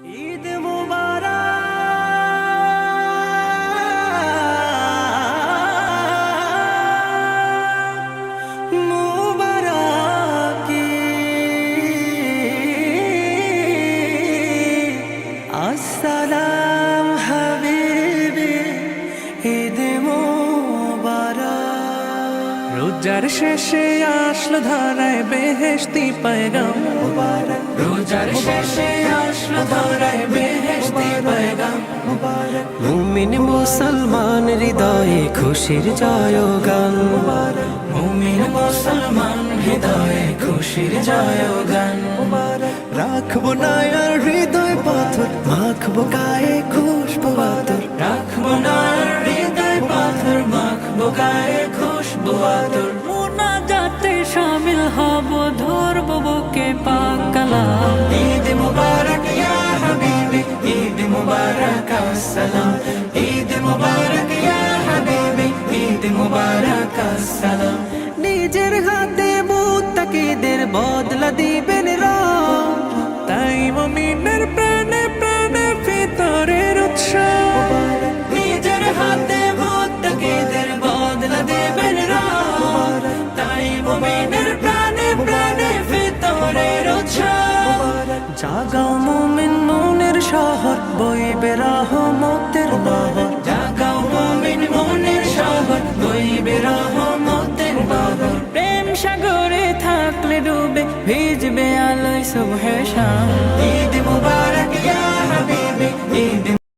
ঈদ আসসালাম হাবিবি ঈদ রোজার শেষে আসলো ধরায় বেহেশতি পায়গাম। রোজার শেষে আসলো ধরায় বেহেশতি পায়গাম। মুমিন মুসলমান হৃদয়ে খুশির জয়গান। মুবারক মুমিন মুসলমান হৃদয়ে খুশির জয়গান। মুবারক রাখব না হৃদয় পাথর, মাখবো গায়ে খুশবু আতর রাখব না হৃদয় পাথর, মাখবো গায়ে খুশবু আতর মোনাজাতে শামিল হব ধরব বুকে পাকালা ঈদ মুবারক ইয়া হাবিবি ঈদ মুবারক আসসালাম। ঈদ মুবারক ইয়া হাবিবি ঈদ মুবারক আসসালাম। নিজের হাতে মুত্তাকিদের বদলা দিবেন জাগাও মোমিন মনের শহর বইবে রহমতের নহর জাগাও মোমিন মনের শহর বইবে রহমতের নহর প্রেম সাগরে থাকলে ডুবে ভিজবে আলোয় শুভে শাম।